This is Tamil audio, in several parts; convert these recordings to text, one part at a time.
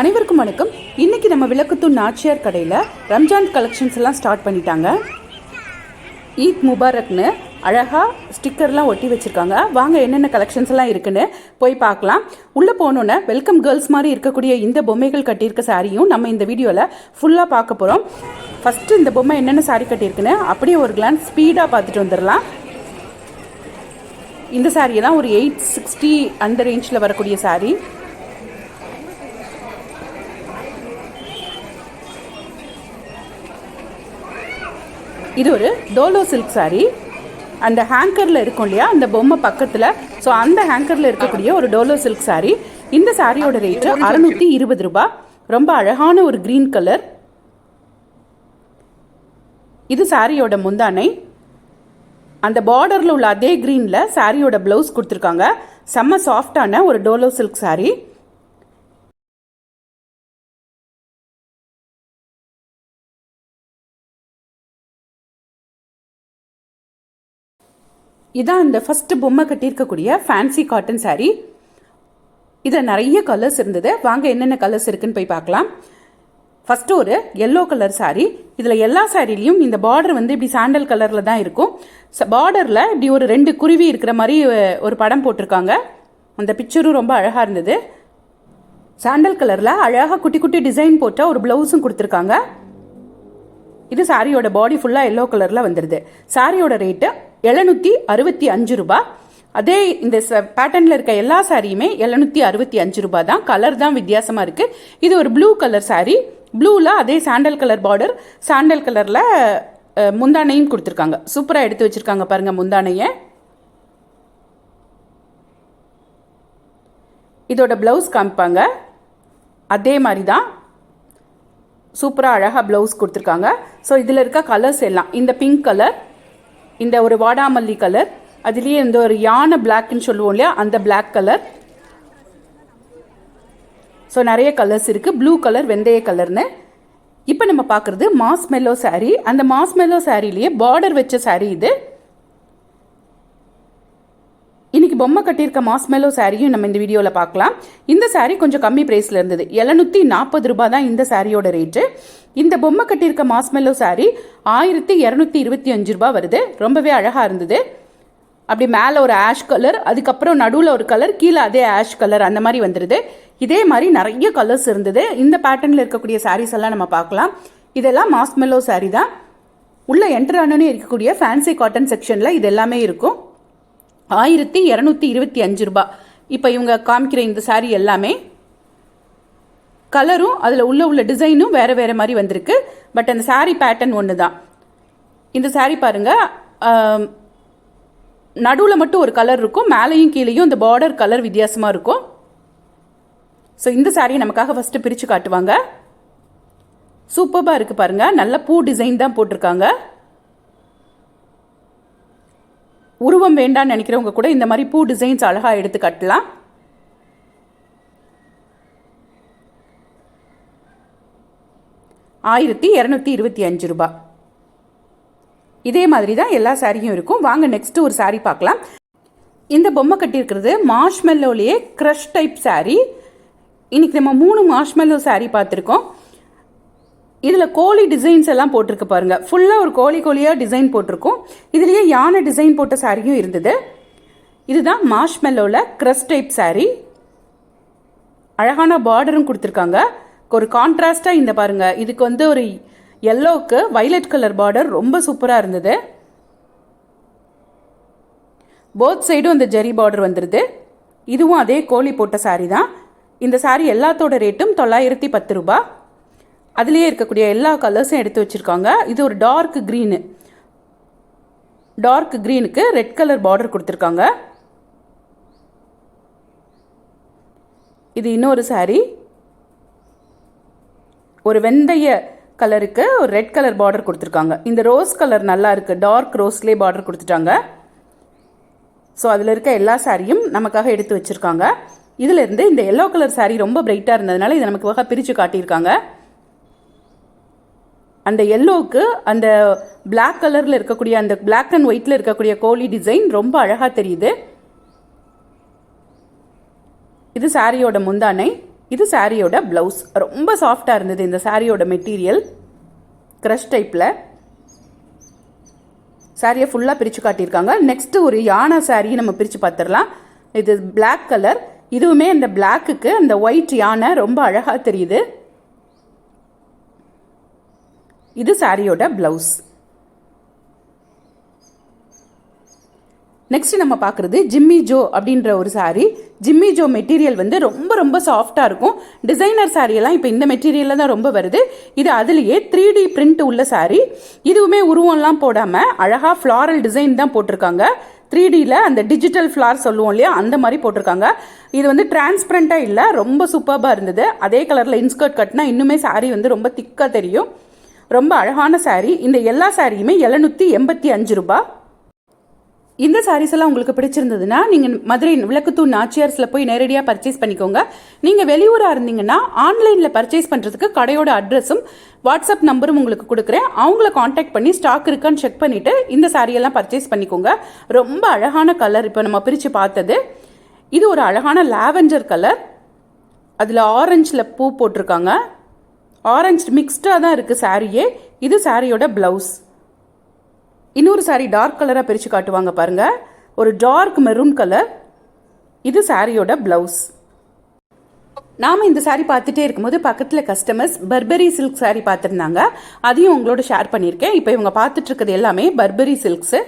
அனைவருக்கும் வணக்கம். இன்னைக்கு நம்ம விளக்குத்தூர் நாச்சியார் கடையில் ரம்ஜான் கலெக்ஷன்ஸ் எல்லாம் ஸ்டார்ட் பண்ணிட்டாங்க. ஈத் முபாரக்னு அழகாக ஸ்டிக்கர்லாம் ஒட்டி வச்சுருக்காங்க. வாங்க என்னென்ன கலெக்ஷன்ஸ் எல்லாம் இருக்குன்னு போய் பார்க்கலாம். உள்ளே போனோன்னே வெல்கம் கேர்ள்ஸ் மாதிரி இருக்கக்கூடிய இந்த பொம்மைகள் கட்டியிருக்க சாரியும் நம்ம இந்த வீடியோவில் ஃபுல்லாக பார்க்க போகிறோம் ஃபஸ்ட்டு இந்த பொம்மை என்னென்ன சாரி கட்டியிருக்குன்னு அப்படியே ஒரு கிளான் ஸ்பீடாக பார்த்துட்டு வந்துடலாம். இந்த சாரீ தான் ஒரு எயிட் சிக்ஸ்டி அந்த ரேஞ்சில் வரக்கூடிய சாரீ இது ஒரு டோலோ சில்க் saree. அந்த ஹேங்கரில் இருக்கும் இல்லையா? அந்த பொம்மை பக்கத்தில். ஸோ அந்த ஹேங்கரில் இருக்கக்கூடிய ஒரு டோலோ சில்க் saree. இந்த சாரியோட ரேட்டு அறநூற்றி இருபது ரூபாய் ரொம்ப அழகான ஒரு க்ரீன் கலர் இது சாரியோட முந்தானை. அந்த பார்டரில் உள்ள அதே க்ரீனில் சாரியோட ப்ளவுஸ் கொடுத்துருக்காங்க. செம்ம சாஃப்டான ஒரு டோலோ சில்க் சாரீ இதான் இந்த ஃபஸ்ட்டு பொம்மை கட்டியிருக்கக்கூடிய ஃபேன்சி காட்டன் சாரீ இதில் நிறைய கலர்ஸ் இருந்தது. வாங்க என்னென்ன கலர்ஸ் இருக்குன்னு போய் பார்க்கலாம். ஃபஸ்ட்டு ஒரு எல்லோ கலர் சாரீ இதில் எல்லா சாரிலையும் இந்த பார்டர் வந்து இப்படி சாண்டல் கலரில் தான் இருக்கும். பார்டரில் இப்படி ஒரு ரெண்டு குருவி இருக்கிற மாதிரி ஒரு படம் போட்டிருக்காங்க. அந்த பிக்சரும் ரொம்ப அழகாக இருந்தது. சாண்டல் கலரில் அழகாக குட்டி குட்டி டிசைன் போட்ட ஒரு ப்ளவுஸும் கொடுத்துருக்காங்க. இது சாரியோட பாடி ஃபுல்லாக எல்லோ கலரில் வந்துடுது சாரியோட ரேட்டு எழுநூற்றி அறுபத்தி அஞ்சு ரூபா. அதே இந்த பேட்டர்னில் இருக்க எல்லா சாரியுமே எழுநூற்றி அறுபத்தி அஞ்சு ரூபா தான். கலர் தான் வித்தியாசமாக இருக்குது இது ஒரு ப்ளூ கலர் saree. ப்ளூவில் அதே சாண்டல் கலர் பார்டர் சாண்டல் கலரில் முந்தானையும் கொடுத்துருக்காங்க. சூப்பராக எடுத்து வச்சுருக்காங்க பாருங்கள் முந்தானையை. இதோட ப்ளவுஸ் காமிப்பாங்க. அதே மாதிரி தான். சூப்பராக அழகாக ப்ளவுஸ் கொடுத்துருக்காங்க. ஸோ இதில் இருக்க கலர்ஸ் எல்லாம் இந்த பிங்க் கலர் இந்த ஒரு வாடாமல்லி கலர் அதுலேயே இந்த ஒரு யானை பிளாக்னு சொல்லுவோம் இல்லையா அந்த பிளாக் கலர் ஸோ நிறைய கலர்ஸ் இருக்குது ப்ளூ கலர் வெந்தய கலர்னு இப்போ நம்ம பார்க்குறது மாஸ் மெல்லோ சாரீ அந்த மாஸ் மெல்லோ சாரீலேயே பார்டர் வச்ச சாரீ இது. இன்றைக்கி பொம்மை கட்டியிருக்க மாஸ்மெலோ சாரியும் நம்ம இந்த வீடியோவில் பார்க்கலாம். இந்த சாரீ கொஞ்சம் கம்மி ப்ரைஸில் இருந்தது. எழுநூற்றி நாற்பது ரூபாய் தான் இந்த சாரியோட ரேட்டு இந்த பொம்மை கட்டியிருக்க மாஸ்மெல்லோ சாரீ ஆயிரத்தி இரநூத்தி இருபத்தி அஞ்சு ரூபாய் வருது. ரொம்பவே அழகாக இருந்தது. அப்படி மேலே ஒரு ஆஷ் கலர் அதுக்கப்புறம் நடுவில் ஒரு கலர் கீழே அதே ஆஷ் கலர் அந்த மாதிரி வந்துடுது இதே மாதிரி நிறைய கலர்ஸ் இருந்தது. இந்த பேட்டர்னில் இருக்கக்கூடிய சாரீஸ் எல்லாம் நம்ம பார்க்கலாம். இதெல்லாம் மாஸ்மெல்லோ சாரீ தான். உள்ளே என்டர் ஆனோன்னே இருக்கக்கூடிய ஃபேன்சி காட்டன் செக்ஷனில் இது எல்லாமே இருக்கும். ஆயிரத்தி இரநூத்தி இருபத்தி அஞ்சு ரூபா. இப்போ இவங்க காமிக்கிற இந்த சாரீ எல்லாமே கலரும் அதில் உள்ள உள்ள டிசைனும் வேறு வேறு மாதிரி வந்திருக்கு. பட் அந்த சாரீ பேட்டர்ன் ஒன்று தான் இந்த சாரீ பாருங்க நடுவில் மட்டும் ஒரு கலர் இருக்கும் மேலேயும் கீழேயும் இந்த பார்டர் கலர் வித்தியாசமாக இருக்கும். ஸோ இந்த சாரியை நமக்காக ஃபஸ்ட்டு பிரித்து காட்டுவாங்க. சூப்பராக இருக்குது பாருங்கள் நல்ல பூ டிசைன் தான் போட்டிருக்காங்க. உருவம் வேண்டாம்னு நினைக்கிறவங்க கூட இந்த மாதிரி பூ டிசைன்ஸ் அழகாக எடுத்து கட்டலாம். ஆயிரத்தி இரநூத்தி இருபத்தி அஞ்சு ரூபா. இதே மாதிரி தான் எல்லா சாரியும் இருக்கும். வாங்க நெக்ஸ்ட் ஒரு சாரி பார்க்கலாம். இந்த பொம்மை கட்டியிருக்கிறது மாஷ்மெல்லோலேயே க்ரஷ் டைப் saree. இன்னைக்கு நம்ம மூணு மாஷ்மெல்லோ saree பார்த்துருக்கோம். இதில் கோழி டிசைன்ஸ் எல்லாம் போட்டிருக்கு பாருங்கள் ஃபுல்லாக ஒரு கோழி கோழியாக டிசைன் போட்டிருக்கும். இதுலேயே யானை டிசைன் போட்ட சாரியும் இருந்தது. இதுதான் மாஷ்மெல்லோவில் க்ரஸ் டைப் saree. அழகான பார்டரும் கொடுத்துருக்காங்க. ஒரு கான்ட்ராஸ்டாக இந்த பாருங்கள் இதுக்கு வந்து ஒரு எல்லோவுக்கு வைலட் கலர் பார்டர் ரொம்ப சூப்பராக இருந்தது. போத் சைடும் அந்த ஜெரி பார்டர் வந்துடுது இதுவும் அதே கோழி போட்ட saree தான். இந்த saree எல்லாத்தோட ரேட்டும் தொள்ளாயிரத்தி பத்து ரூபாய். அதுலேயே இருக்கக்கூடிய எல்லா கலர்ஸும் எடுத்து வச்சுருக்காங்க. இது ஒரு டார்க் க்ரீனு டார்க் க்ரீனுக்கு ரெட் கலர் பார்டர் கொடுத்துருக்காங்க. இது இன்னொரு saree. ஒரு வெந்தய கலருக்கு ஒரு ரெட் கலர் பார்டர் கொடுத்துருக்காங்க. இந்த ரோஸ் கலர் நல்லா இருக்குது டார்க் ரோஸ்லேயே பார்டர் கொடுத்துட்டாங்க. ஸோ அதில் இருக்க எல்லா சாரியும் நமக்காக எடுத்து வச்சுருக்காங்க. இதிலேருந்து இந்த எல்லோ கலர் saree ரொம்ப பிரைட்டாக இருந்ததுனால இதை நமக்கு வகை பிரித்து காட்டியிருக்காங்க. அந்த எல்லோவுக்கு அந்த பிளாக் கலரில் இருக்கக்கூடிய அந்த பிளாக் அண்ட் ஒயிட்டில் இருக்கக்கூடிய கோழி டிசைன் ரொம்ப அழகாக தெரியுது. இது சாரியோட முந்தானை இது சாரியோட ப்ளவுஸ் ரொம்ப சாஃப்டாக இருந்தது இந்த சாரியோட மெட்டீரியல் க்ரஷ் டைப்பில் சாரியை ஃபுல்லாக பிரித்து காட்டியிருக்காங்க. நெக்ஸ்ட் ஒரு யானை சாரியை நம்ம பிரித்து பார்த்துடலாம். இது பிளாக் கலர் இதுவுமே அந்த பிளாக்குக்கு அந்த ஒயிட் யானை ரொம்ப அழகாக தெரியுது. இது சாரியோட ப்ளவுஸ் நெக்ஸ்ட் நம்ம பார்க்குறது ஜிம்மி ஜோ அப்படின்ற ஒரு saree. ஜிம்மி ஜோ மெட்டீரியல் வந்து ரொம்ப ரொம்ப சாஃப்டாக இருக்கும். டிசைனர் சாரியெல்லாம் எல்லாம் இப்போ இந்த மெட்டீரியலில் தான் ரொம்ப வருது. இது அதுலேயே த்ரீ டி பிரிண்ட் உள்ள saree. இதுவுமே உருவம்லாம் போடாமல் அழகாக ஃப்ளாரல் டிசைன் தான் போட்டிருக்காங்க. த்ரீ டியில் அந்த டிஜிட்டல் ஃப்ளார் சொல்லுவோம் இல்லையா அந்த மாதிரி போட்டிருக்காங்க. இது வந்து டிரான்ஸ்பரண்ட்டாக இல்லை ரொம்ப சூப்பராக இருந்தது. அதே கலரில் இன்ஸ்கர்ட் கட்டினா இன்னுமே saree வந்து ரொம்ப திக்காக தெரியும். ரொம்ப அழகான saree. இந்த எல்லா சாரியுமே எழுநூற்றி எண்பத்தி அஞ்சு ரூபா. இந்த சாரீஸ் எல்லாம் உங்களுக்கு பிடிச்சிருந்ததுன்னா நீங்கள் மதுரை விளக்குத்தூர் நாச்சியார்ஸில் போய் நேரடியாக பர்ச்சேஸ் பண்ணிக்கோங்க. நீங்கள் வெளியூராக இருந்தீங்கன்னா ஆன்லைனில் பர்ச்சேஸ் பண்ணுறதுக்கு கடையோட அட்ரஸும் வாட்ஸ்அப் நம்பரும் உங்களுக்கு கொடுக்குறேன். அவங்கள காண்டாக்ட் பண்ணி ஸ்டாக் இருக்கான்னு செக் பண்ணிவிட்டு இந்த சாரியெல்லாம் பர்ச்சேஸ் பண்ணிக்கோங்க. ரொம்ப அழகான கலர் இப்போ நம்ம பிரித்து பார்த்தது. இது ஒரு அழகான லாவெண்டர் கலர் அதில் ஆரஞ்சில் பூ போட்டிருக்காங்க. ஆரஞ்சு மிக்ஸ்டாக தான் இருக்குது சாரியே. இது சாரியோட ப்ளவுஸ் இன்னொரு சாரி டார்க் கலராக பிரித்து காட்டுவாங்க பாருங்கள் ஒரு டார்க் மெரூன் கலர் இது சாரியோட ப்ளவுஸ் நாம் இந்த சாரி பார்த்துட்டே இருக்கும்போது பக்கத்தில் கஸ்டமர்ஸ் பர்பரி சில்க் சாரி பார்த்துருந்தாங்க. அதையும் உங்களோட ஷேர் பண்ணியிருக்கேன். இப்போ இவங்க பார்த்துட்டு இருக்கிறது எல்லாமே பர்பரி சில்க்ஸு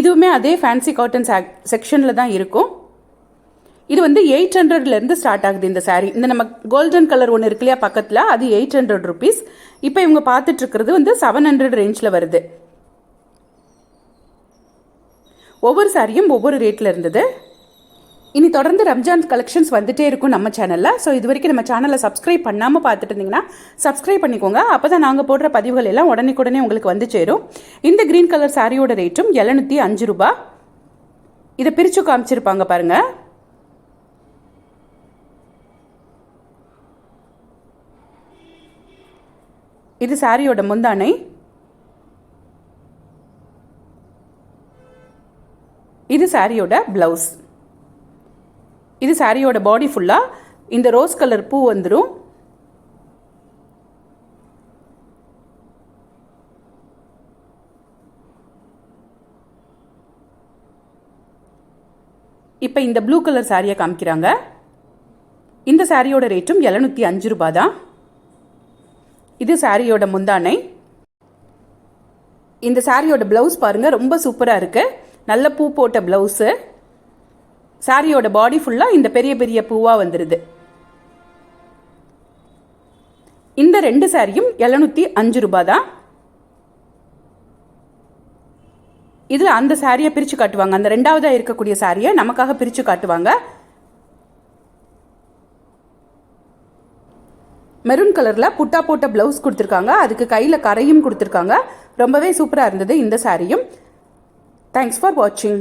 இதுவுமே அதே ஃபேன்சி காட்டன் செக்ஷனில் தான் இருக்கும். இது வந்து எயிட் ஹண்ட்ரட்லேருந்து ஸ்டார்ட் ஆகுது இந்த சாரீ இந்த நம்ம கோல்டன் கலர் ஒன்று இருக்கு இல்லையா பக்கத்தில் அது எயிட் ஹண்ட்ரட் ருபீஸ் இப்போ இவங்க பார்த்துட்ருக்கிறது வந்து செவன் ஹண்ட்ரட் ரேஞ்சில் வருது. ஒவ்வொரு சாரியும் ஒவ்வொரு ரேட்டில் இருந்தது. இனி தொடர்ந்து ரம்ஜான் கலெக்ஷன்ஸ் வந்துட்டே இருக்கும் நம்ம சேனலில் ஸோ இது வரைக்கும் நம்ம சேனலை சப்ஸ்கிரைப் பண்ணாமல் பார்த்துட்டு இருந்தீங்கன்னா சப்ஸ்கிரைப் பண்ணிக்கோங்க. அப்போ தான் நாங்கள் போடுற பதிவுகள் எல்லாம் உடனே உங்களுக்கு வந்து சேரும். இந்த க்ரீன் கலர் சாரியோட ரேட்டும் எழுநூற்றி அஞ்சு ரூபா இதை பிரித்து காமிச்சிருப்பாங்க பாருங்கள் இது சாரியோட முந்தானை. இது சாரியோட ப்ளவுஸ் இது சாரியோட பாடி ஃபுல்லாக இந்த ரோஸ் கலர் பூ வந்துடும் இப்போ இந்த ப்ளூ கலர் சாரியை காமிக்கிறாங்க. இந்த சாரியோட ரேட்டும் எழுநூற்றி அஞ்சு ரூபாய் தான். இது சாரியோட முந்தானை. இந்த சாரியோட ப்ளவுஸ் பாருங்க ரொம்ப சூப்பராக இருக்கு. நல்ல பூ போட்ட ப்ளவுஸு சாரியோட பாடி ஃபுல்லாக இந்த பெரிய பெரிய பூவாக வந்துடுது இந்த ரெண்டு சாரியும் எழுநூற்றி அஞ்சு ரூபாய் தான் இதில் அந்த சாரியை பிரித்து காட்டுவாங்க. அந்த ரெண்டாவதாக இருக்கக்கூடிய சாரியை நமக்காக பிரித்து காட்டுவாங்க. மெரூன் கலரில் புட்டா போட்ட ப்ளவுஸ் கொடுத்துருக்காங்க. அதுக்கு கையில் கரையும் கொடுத்துருக்காங்க. ரொம்பவே சூப்பராக இருந்தது இந்த சாரியும் தேங்க்ஸ் ஃபார் வாட்சிங்